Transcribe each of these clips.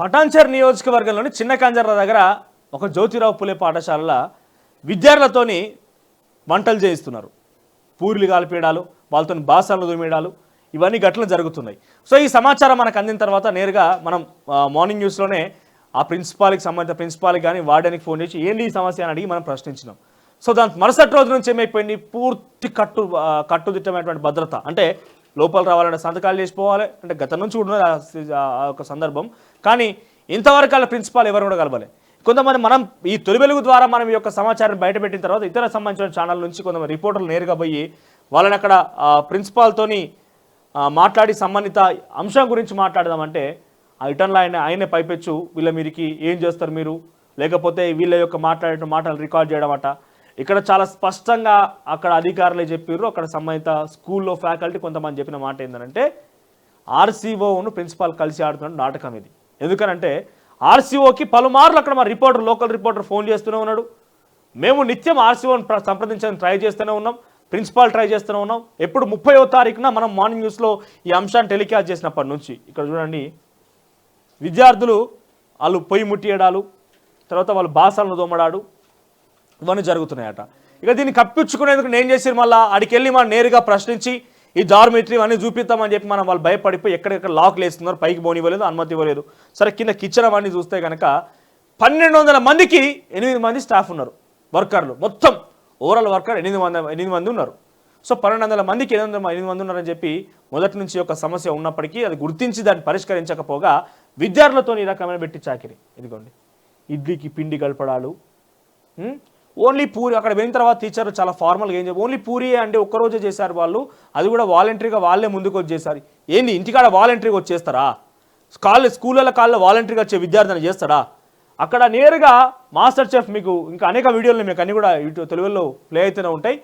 పటాన్చర్ నియోజకవర్గంలోని చిన్న కాంజర్ల దగ్గర ఒక జ్యోతిరావు పులే పాఠశాలల విద్యార్థులతోని వంటలు చేయిస్తున్నారు. పూరిలు కాల్పేయడాలు వాళ్ళతో బాసాలు దుమేయడాలు ఇవన్నీ ఘటనలు జరుగుతున్నాయి. సో ఈ సమాచారం మనకు అందిన తర్వాత నేరుగా మనం మార్నింగ్ న్యూస్లోనే ఆ ప్రిన్సిపాల్కి సంబంధించిన ప్రిన్సిపాల్కి కానీ వార్డెన్కి ఫోన్ చేసి ఏంటి ఈ సమస్య అని అడిగి మనం ప్రశ్నించినాం. సో దాని మరుసటి రోజు నుంచి ఏమైపోయింది? పూర్తి కట్టు కట్టుదిట్టమైనటువంటి భద్రత. అంటే లోపల రావాలంటే సంతకాలు చేసిపోవాలి. అంటే గత నుంచి కూడా ఉన్నది ఆ ఒక సందర్భం. కానీ ఇంతవరకు వాళ్ళ ప్రిన్సిపాల్ ఎవరు కూడా కలవలే. కొంతమంది మనం ఈ తొలి వెలుగు ద్వారా మనం ఈ యొక్క సమాచారం బయటపెట్టిన తర్వాత ఇతర సంబంధించిన ఛానల్ నుంచి కొంతమంది రిపోర్టర్లు నేరుగా పోయి వాళ్ళని అక్కడ ప్రిన్సిపాల్తోని మాట్లాడి సంబంధిత అంశం గురించి మాట్లాడదామంటే ఆ ఇటన్లో ఆయన ఆయనే పైపెచ్చు. వీళ్ళ మీరికి ఏం చేస్తారు మీరు? లేకపోతే వీళ్ళ యొక్క మాట్లాడే మాటలు రికార్డ్ చేయడం అట ఇక్కడ చాలా స్పష్టంగా అక్కడ అధికారులే చెప్పారు అక్కడ సంబంధిత స్కూల్లో ఫ్యాకల్టీ కొంతమంది చెప్పిన మాట ఏంటంటే ఆర్సీఓను ప్రిన్సిపాల్ కలిసి ఆడుతున్న నాటకం ఇది. ఎందుకనంటే ఆర్సీఓకి పలుమార్లు అక్కడ మా రిపోర్టర్ లోకల్ రిపోర్టర్ ఫోన్ చేస్తూనే ఉన్నాడు. మేము నిత్యం ఆర్సీఓని సంప్రదించడానికి ట్రై చేస్తూనే ఉన్నాం. ప్రిన్సిపాల్ ట్రై చేస్తూనే ఉన్నాం. ఎప్పుడు ముప్పైవ తారీఖున మనం మార్నింగ్ న్యూస్లో ఈ అంశాన్ని టెలికాస్ట్ చేసినప్పటి నుంచి ఇక్కడ చూడండి విద్యార్థులు వాళ్ళు పొయ్యి ముట్టియడాలు తర్వాత వాళ్ళు బాసాలను దోమడాడు ఇవన్నీ జరుగుతున్నాయట. ఇక దీన్ని కప్పించుకునేందుకు నేను చేసి మళ్ళీ అడికెళ్ళి మనం నేరుగా ప్రశ్నించి ఈ జార్మెట్రీ అన్నీ చూపిస్తామని చెప్పి మనం వాళ్ళు భయపడిపోయి ఎక్కడెక్కడ లాక్లు వేస్తున్నారు పైకి పోనివ్వలేదు అనుమతి ఇవ్వలేదు. సరే కింద కిచెన్ అవన్నీ చూస్తే కనుక పన్నెండు వందల మందికి ఎనిమిది మంది స్టాఫ్ ఉన్నారు వర్కర్లు. మొత్తం ఓవరాల్ వర్కర్ ఎనిమిది మంది ఎనిమిది మంది ఉన్నారు. సో పన్నెండు వందల మందికి ఎనిమిది ఎనిమిది మంది ఉన్నారని చెప్పి మొదటి నుంచి ఒక సమస్య ఉన్నప్పటికీ అది గుర్తించి దాన్ని పరిష్కరించకపోగా విద్యార్థులతో ఈ రకమైన పెట్టి చాకిరి. ఇదిగోండి. ఇడ్లీకి పిండి కలపడాలు ఓన్లీ పూరి అక్కడ పోయిన తర్వాత టీచర్ చాలా ఫార్మల్గా ఏం చెప్పి ఓన్లీ పూరి అంటే ఒక్కరోజే చేశారు వాళ్ళు. అది కూడా వాలంటరీగా వాళ్ళే ముందుకు వచ్చేసారు ఏంది ఇంటికాడ వాలంటరీగా వచ్చేస్తారా కాలేజ్ స్కూళ్ళ కాల్లో వాలంటరీగా వచ్చే విద్యార్థిని చేస్తాడా? అక్కడ నేరుగా మాస్టర్ చెఫ్ మీకు ఇంకా అనేక వీడియోలు మీకు అన్నీ కూడా ఇటు తెలుగులో ప్లే అయితేనే ఉంటాయి.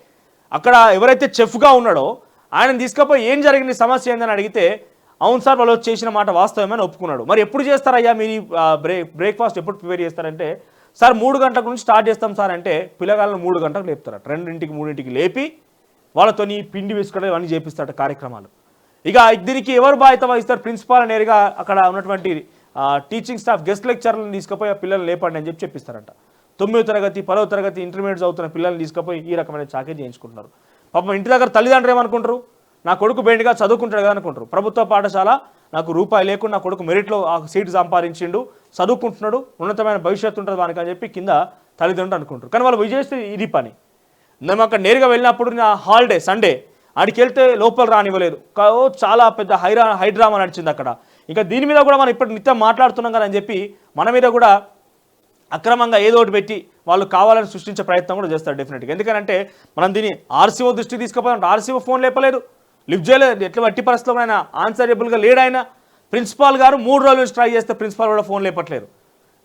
అక్కడ ఎవరైతే చెఫ్గా ఉన్నాడో ఆయన తీసుకపోయి ఏం జరిగింది సమస్య ఏందని అడిగితే అవును సార్ వాళ్ళు చేసిన మాట వాస్తవమని ఒప్పుకున్నాడు. మరి ఎప్పుడు చేస్తారయ్యా మీరు బ్రేక్ బ్రేక్ఫాస్ట్ ఎప్పుడు ప్రిపేర్ చేస్తారంటే సార్ మూడు గంటల నుంచి స్టార్ట్ చేస్తాం సార్ అంటే పిల్లగాళ్ళని మూడు గంటలకు లేపుతారట. రెండింటికి మూడింటికి లేపి వాళ్ళతో పిండి వేసుకోవడం ఇవన్నీ చేపిస్తారట కార్యక్రమాలు. ఇక దీనికి ఎవరు బాధ్యత వహిస్తారు? ప్రిన్సిపాల్ నేరుగా అక్కడ ఉన్నటువంటి టీచింగ్ స్టాఫ్ గెస్ట్ లెక్చర్లను తీసుకుపోయి ఆ పిల్లల్ని లేపండి అని చెప్పి చెప్పిస్తారంట. తొమ్మిదో తరగతి పదవ తరగతి ఇంటర్మీడియట్ చదువుతున్న పిల్లల్ని తీసుకుపోయి ఈ రకమైన చాకరీ చేయించుకుంటున్నారు. పాపం ఇంటి దగ్గర తల్లిదండ్రులు ఏమనుకుంటారు? నా కొడుకు బెండిగా చదువుకుంటాడు కదా అనుకుంటారు. ప్రభుత్వ పాఠశాల నాకు రూపాయి లేకుండా నా కొడుకు మెరిట్లో ఆ సీటు సంపాదించిండు చదువుకుంటున్నాడు ఉన్నతమైన భవిష్యత్తు ఉంటుంది వానికి అని చెప్పి కింద తల్లిదండ్రులు అనుకుంటారు. కానీ వాళ్ళు విజయస్తే ఇది పని. మేము అక్కడ నేరుగా వెళ్ళినప్పుడు నా హాలిడే సండే ఆడికి వెళ్తే లోపల రానివ్వలేదు. చాలా పెద్ద హైరా హైడ్రామా నడిచింది అక్కడ. ఇంకా దీని మీద కూడా మనం ఇప్పుడు నిత్యం మాట్లాడుతున్నాం కదా అని చెప్పి మన మీద కూడా అక్రమంగా ఏదో ఒకటి పెట్టి వాళ్ళు కావాలని సృష్టించే ప్రయత్నం కూడా చేస్తారు డెఫినెట్గా ఎందుకంటే మనం దీన్ని ఆర్సీఓ దృష్టికి తీసుకుపోయాం ఆర్సీఓ ఫోన్ లేపలేదు. లిఫ్ట్ చేయలేదు ఎట్లా వట్టి పరిస్థితుల్లో ఆయన? ఆన్సరబుల్గా లేడు ఆయన. ప్రిన్సిపాల్ గారు మూడు రోజుల నుంచి ట్రై చేస్తే ప్రిన్సిపాల్ కూడా ఫోన్ లేపట్లేదు.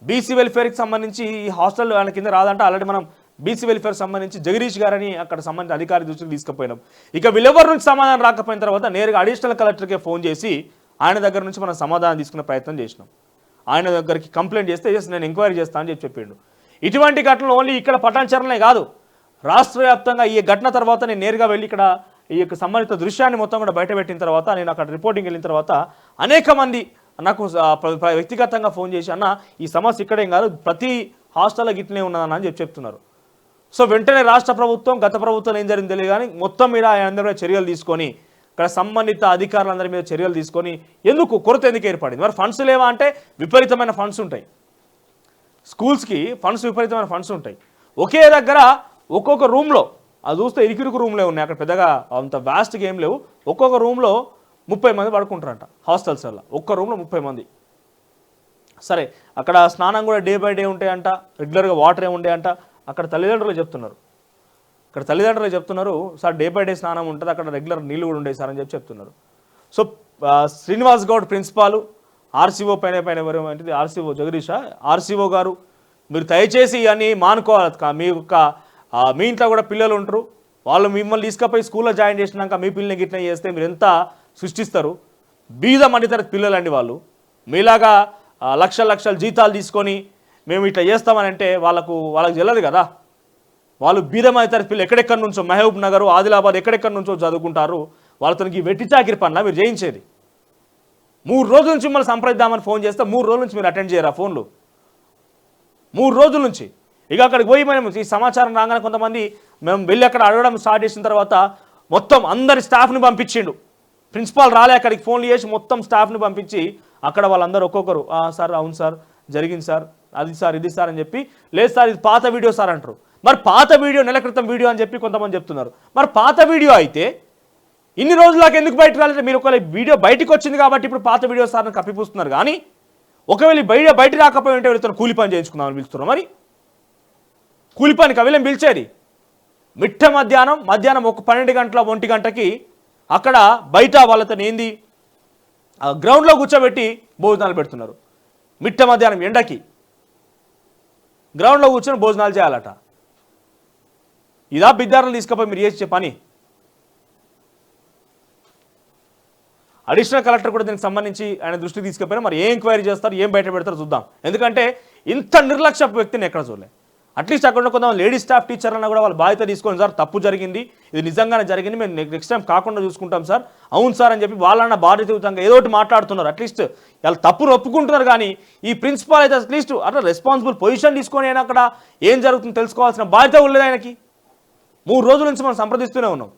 బీసీ వెల్ఫేర్కి సంబంధించి ఈ హాస్టల్ ఆయన కింద రాదంటే. ఆల్రెడీ మనం బీసీ వెల్ఫేర్ సంబంధించి జగదీష్ గారని అక్కడ సంబంధించిన అధికారి దృష్టికి తీసుకుపోయినాం. ఇక వీళ్ళెవరి నుంచి సమాధానం రాకపోయిన తర్వాత నేరుగా అడిషనల్ కలెక్టర్కే ఫోన్ చేసి ఆయన దగ్గర నుంచి మనం సమాధానం తీసుకునే ప్రయత్నం చేసినాం. ఆయన దగ్గరికి కంప్లైంట్ చేస్తే ఎస్ నేను ఎంక్వైరీ చేస్తాను అని చెప్పి చెప్పిండు. ఇటువంటి ఘటనలు ఓన్లీ ఇక్కడ పటాన్చరణలే కాదు. రాష్ట్ర వ్యాప్తంగా ఈ ఘటన తర్వాత నేను నేరుగా వెళ్ళి ఇక్కడ ఈ యొక్క సంబంధిత దృశ్యాన్ని మొత్తం కూడా బయటపెట్టిన తర్వాత నేను అక్కడ రిపోర్టింగ్ వెళ్ళిన తర్వాత అనేక మంది నాకు వ్యక్తిగతంగా ఫోన్ చేసి అన్న ఈ సమస్య ఇక్కడేం కాదు ప్రతి హాస్టల్లో గిట్లనే ఉన్నదన్న అని చెప్పి చెప్తున్నారు. సో వెంటనే రాష్ట్ర ప్రభుత్వం గత ప్రభుత్వం ఏం జరిగింది తెలియదు కానీ మొత్తం మీద ఆయన అందరి మీద చర్యలు తీసుకొని ఇక్కడ సంబంధిత అధికారులందరి మీద చర్యలు తీసుకొని ఎందుకు కొరత ఎందుకు ఏర్పడింది? మరి ఫండ్స్ లేవా అంటే విపరీతమైన ఫండ్స్ ఉంటాయి. స్కూల్స్కి ఫండ్స్ విపరీతమైన ఫండ్స్ ఉంటాయి. ఒకే దగ్గర ఒక్కొక్క రూమ్లో అది చూస్తే ఇరుకిరుకు రూమ్లే ఉన్నాయి. అక్కడ పెద్దగా అంత వ్యాస్ట్గా ఏం లేవు. ఒక్కొక్క రూమ్లో ముప్పై మంది పడుకుంటారంట హాస్టల్స్ వల్ల ఒక్క రూమ్లో ముప్పై మంది. సరే అక్కడ స్నానం కూడా డే బై డే ఉంటాయంట. రెగ్యులర్గా వాటర్ ఏ ఉంటాయంట అక్కడ తల్లిదండ్రులు చెప్తున్నారు. ఇక్కడ తల్లిదండ్రులు చెప్తున్నారు సార్ డే బై డే స్నానం ఉంటుంది. అక్కడ రెగ్యులర్ నీళ్ళు కూడా ఉండేవి సార్ అని చెప్పి చెప్తున్నారు. So Srinivas Goud principal RCO పైన పైన ఎవరు ఏంటిది ఆర్సీఓ జగదీష ఆర్సీఓ గారు మీరు దయచేసి అని మానుకోవాలి కా- మీ యొక్క మీ ఇంట్లో కూడా పిల్లలు ఉంటారు. వాళ్ళు మిమ్మల్ని తీసుకుపోయి స్కూల్లో జాయిన్ చేసినాక మీ పిల్లల్ని గిట్లా చేస్తే మీరు ఎంత సృష్టిస్తారు? బీద మధ్యతరగతి పిల్లలండి వాళ్ళు. మీలాగా లక్ష లక్షల లక్షల జీతాలు తీసుకొని మేము ఇట్లా చేస్తామని అంటే వాళ్ళకు వాళ్ళకి తెలియదు కదా. వాళ్ళు బీదమైతారు పిల్లలు ఎక్కడెక్కడి నుంచో మహబూబ్ నగర్ ఆదిలాబాద్ ఎక్కడెక్కడి నుంచో చదువుకుంటారు. వాళ్ళతో ఈ వెట్టి చాకిరి పనుల మీరు చేయించేది. మూడు రోజుల నుంచి మిమ్మల్ని సంప్రదిద్దామని ఫోన్ చేస్తే మూడు రోజుల నుంచి మీరు అటెండ్ చేయరా ఫోన్లు? మూడు రోజుల నుంచి. ఇక అక్కడికి పోయి మేము ఈ సమాచారం రాగానే కొంతమంది మేము వెళ్ళి అక్కడ అడగడం స్టార్ట్ చేసిన తర్వాత మొత్తం అందరి స్టాఫ్ని పంపించిండు. ప్రిన్సిపాల్ రాలే అక్కడికి ఫోన్లు చేసి మొత్తం స్టాఫ్ని పంపించి అక్కడ వాళ్ళందరూ ఒక్కొక్కరు సార్ అవును సార్ జరిగింది సార్ అది సార్ ఇది సార్ అని చెప్పి లేదు సార్ ఇది పాత వీడియో సార్ అంటారు. మరి పాత వీడియో నెల క్రితం వీడియో అని చెప్పి కొంతమంది చెప్తున్నారు. మరి పాత వీడియో అయితే ఇన్ని రోజులకు ఎందుకు బయట రాలేదు? మీరు ఒకవేళ వీడియో బయటకు వచ్చింది కాబట్టి ఇప్పుడు పాత వీడియో సార్ని కప్పిపూస్తున్నారు. కానీ ఒకవేళ బయట బయట రాకపోయి ఉంటే వెళ్తున్న కూలి పని చేయించుకుందామని పిలుస్తున్నారు. మరి కూలిపని కవిలం పిలిచేది. మిట్ట మధ్యాహ్నం మధ్యాహ్నం ఒక పన్నెండు గంటల ఒంటి గంటకి అక్కడ బయట వాళ్ళతో ఏంది? ఆ గ్రౌండ్లో కూర్చోబెట్టి భోజనాలు పెడుతున్నారు. మిట్ట మధ్యాహ్నం ఎండకి గ్రౌండ్లో కూర్చొని భోజనాలు చేయాలట. ఇదా విద్యార్థులు తీసుకుపోయి మీరు చేసే పని. అడిషనల్ కలెక్టర్ కూడా దీనికి సంబంధించి ఆయన దృష్టికి తీసుకుపోయినా మరి ఏ ఎంక్వైరీ చేస్తారు ఏం బయట పెడతారు చూద్దాం. ఎందుకంటే ఇంత నిర్లక్ష్య వ్యక్తిని ఎక్కడ చూడలేదు అట్లీస్ట్ అక్కడ ఉన్న కొంతమంది లేడీ స్టాఫ్ అన్న కూడా వాళ్ళు బాధ్యత తీసుకొని సార్ తప్పు జరిగింది. ఇది నిజంగానే జరిగింది. మేము నెక్స్ట్ టైం కాకుండా చూసుకుంటాం సార్. అవును సార్ అని చెప్పి వాళ్ళన్న బాధ్యతయుతంగా ఏదో ఒకటి మాట్లాడుతున్నారు. అట్లీస్ట్ వాళ్ళు తప్పును ఒప్పుకుంటున్నారు కానీ ఈ ప్రిన్సిపాల్ అయితే అట్లీస్ట్ అట్లా రెస్పాన్సిబుల్ పొజిషన్ తీసుకొని అయినా అక్కడ ఏం జరుగుతుందో తెలుసుకోవాల్సిన బాధ్యత ఉండలేదు ఆయనకి. మూడు రోజుల నుంచి మనం సంప్రదిస్తూనే ఉన్నాం.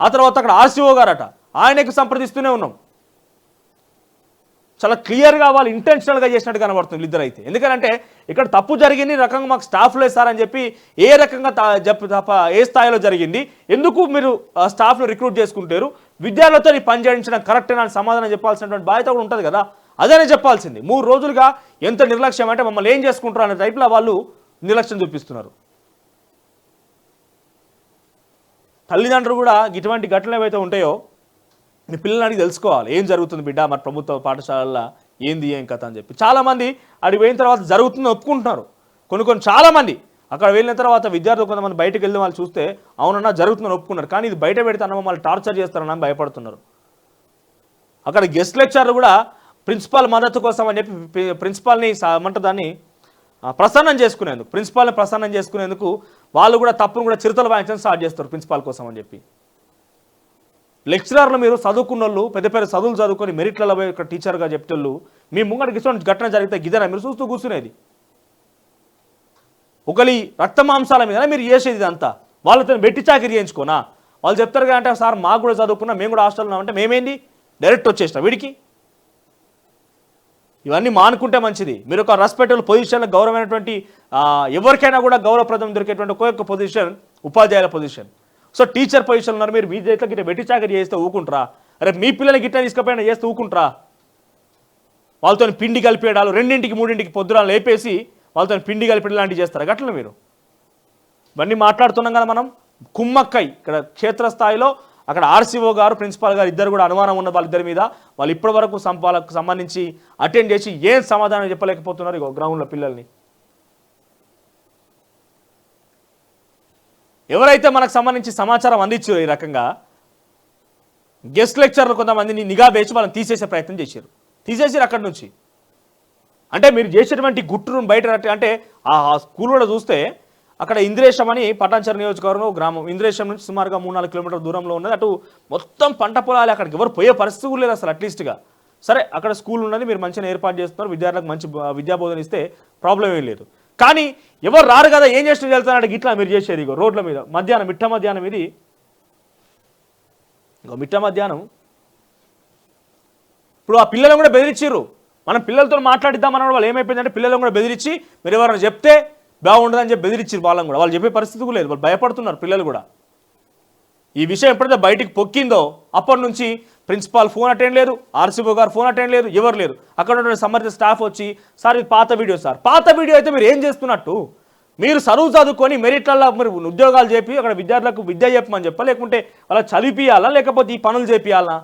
ఆ తర్వాత అక్కడ ఆర్సీఓ గారట ఆయనకి సంప్రదిస్తూనే ఉన్నాం. చాలా క్లియర్గా వాళ్ళు ఇంటెన్షనల్గా చేసినట్టు కనబడుతుంది ఇద్దరు అయితే ఎందుకంటే ఇక్కడ తప్పు జరిగింది రకంగా మాకు స్టాఫ్ లేస్తారని చెప్పి ఏ రకంగా తప్ప ఏ స్థాయిలో జరిగింది ఎందుకు మీరు ఆ స్టాఫ్ను రిక్రూట్ చేసుకుంటారు విద్యార్థులతో పని చేయించడం కరెక్ట్ అని సమాధానం చెప్పాల్సినటువంటి బాధ్యత కూడా ఉంటుంది కదా. అదేనే చెప్పాల్సింది. మూడు రోజులుగా ఎంత నిర్లక్ష్యం అంటే మమ్మల్ని ఏం చేసుకుంటారు అనే టైప్లో వాళ్ళు నిర్లక్ష్యం చూపిస్తున్నారు. తల్లిదండ్రులు కూడా ఇటువంటి ఘటనలు ఏవైతే ఉంటాయో మీ పిల్లలని అడిగి తెలుసుకోవాలి. ఏం జరుగుతుంది బిడ్డ? మరి ప్రభుత్వ పాఠశాలల్లో ఏంది ఏం కథ అని చెప్పి. చాలామంది అడిగి పోయిన తర్వాత జరుగుతుంది ఒప్పుకుంటున్నారు. కొన్ని కొన్ని చాలామంది అక్కడ వెళ్ళిన తర్వాత విద్యార్థులు కొంతమంది బయటకు వెళ్ళిన వాళ్ళు చూస్తే అవునన్నా జరుగుతుందని ఒప్పుకున్నారు. కానీ ఇది బయట పెడితే అన్న మమ్మల్ని టార్చర్ చేస్తారని భయపడుతున్నారు. అక్కడ గెస్ట్ లెక్చర్ కూడా ప్రిన్సిపాల్ మద్దతు కోసం అని చెప్పి ప్రిన్సిపాల్ని స- దాన్ని? ప్రసన్నం చేసుకునేందుకు ప్రిన్సిపాల్ని ప్రసన్నం చేసుకునేందుకు వాళ్ళు కూడా తప్పును కూడా చిరుతలు వాయించడం స్టార్ట్ చేస్తారు ప్రిన్సిపాల్ కోసం అని చెప్పి. లెక్చరర్లు మీరు చదువుకున్న వాళ్ళు పెద్ద పెద్ద చదువులు చదువుకొని మెరిట్లలో పోయి ఇక్కడ టీచర్గా చెప్పేటోళ్ళు మీ ముంగడికి ఇటువంటి ఘటన జరిగితే గిదన మీరు చూస్తూ కూర్చునేది. ఒకరి రక్త మాంసాల మీద మీరు చేసేది ఇదంతా? వాళ్ళతో వెట్టి చాకరీ చేయించుకోనా? వాళ్ళు చెప్తారు కదా అంటే సార్ మాకు కూడా చదువుకున్నా మేము కూడా హాస్టల్లో ఉన్నామంటే మేమేంది? డైరెక్ట్ వచ్చేసిన వీడికి? ఇవన్నీ మానుకుంటే మంచిది. మీరు ఒక రెస్పెక్టబుల్ పొజిషన్లో గౌరవమైనటువంటి ఎవరికైనా కూడా గౌరవప్రదం దొరికేటువంటి ఒక పొజిషన్ ఉపాధ్యాయుల పొజిషన్ సో టీచర్ పొజిషన్ ఉన్నారు మీరు మీ చేతిలో గిట్ట వెట్టి చాకరీ చేస్తే ఊకుంటారా. రేపు మీ పిల్లల్ని గిట్ట తీసుకుపోయినా చేస్తే ఊకుంటారా. వాళ్ళతో పిండి కలిపేయడాలు రెండింటికి మూడింటికి పొద్దురాలు లేపేసి వాళ్ళతో పిండి కలిపేయడం లాంటివి చేస్తారు గట్ల మీరు? ఇవన్నీ మాట్లాడుతున్నాం కదా మనం. కుమ్మక్కై ఇక్కడ క్షేత్రస్థాయిలో అక్కడ ఆర్సీఓ గారు ప్రిన్సిపాల్ గారు ఇద్దరు కూడా అనుమానం ఉన్న వాళ్ళిద్దరి మీద వాళ్ళు ఇప్పటి వరకు వాళ్ళకు సంబంధించి అటెండ్ చేసి ఏం సమాధానం చెప్పలేకపోతున్నారు ఇక గ్రౌండ్లో పిల్లల్ని. ఎవరైతే మనకు సంబంధించి సమాచారం అందించారో ఈ రకంగా గెస్ట్ లెక్చర్లు కొంతమందిని నిఘా వేసి వాళ్ళని తీసేసే ప్రయత్నం చేశారు. తీసేసారు అక్కడి నుంచి. అంటే మీరు చేసేటువంటి గుట్టును బయట అంటే ఆ స్కూల్ కూడా చూస్తే అక్కడ ఇంద్రేశం అని పటాన్చర్ నియోజకవర్గం గ్రామం. ఇంద్రేశం నుంచి సుమారుగా మూడు నాలుగు కిలోమీటర్ల దూరంలో ఉన్నది. అటు మొత్తం పంట పొలాలు అక్కడికి ఎవరు పోయే పరిస్థితి కూడా లేదు అసలు అట్లీస్ట్గా సరే అక్కడ స్కూల్ ఉన్నది మీరు మంచిగా ఏర్పాటు చేస్తున్నారు విద్యార్థులకు మంచి విద్యాబోధన ఇస్తే ప్రాబ్లం ఏం లేదు. కానీ ఎవరు రారు కదా ఏం చేస్తూ వెళ్తానంటే ఇట్లా మీరు చేసేది ఇగో రోడ్ల మీద. మధ్యాహ్నం మిట్ట మధ్యాహ్నం ఇది. ఇంకో మిట్ట మధ్యాహ్నం. ఇప్పుడు ఆ పిల్లలను కూడా బెదిరించారు మనం పిల్లలతో మాట్లాడిద్దాం అన్న వాళ్ళు ఏమైపోయిందంటే పిల్లలను కూడా బెదిరించి మీరు ఎవరైనా చెప్తే బాగుండదని చెప్పి బెదిరించారు వాళ్ళని కూడా. వాళ్ళు చెప్పే పరిస్థితి కూడా లేదు. వాళ్ళు భయపడుతున్నారు పిల్లలు కూడా. ఈ విషయం ఎప్పుడైతే బయటికి పొక్కిందో అప్పటి నుంచి ప్రిన్సిపాల్ ఫోన్ అటెండ్ లేరు ఆర్సీబో గారు ఫోన్ అటెండ్ లేరు ఎవరు లేరు. అక్కడ ఉన్న సంబంధిత స్టాఫ్ వచ్చి సార్ ఇది పాత వీడియో సార్. పాత వీడియో అయితే మీరు ఏం చేస్తున్నట్టు? మీరు చదువు చదువుకొని మెరిట్లలో మీరు ఉద్యోగాలు చేపి అక్కడ విద్యార్థులకు విద్య చెప్పమని చెప్పా లేకుంటే వాళ్ళకి చదివిపియాలా లేకపోతే ఈ పనులు చేపియాలా?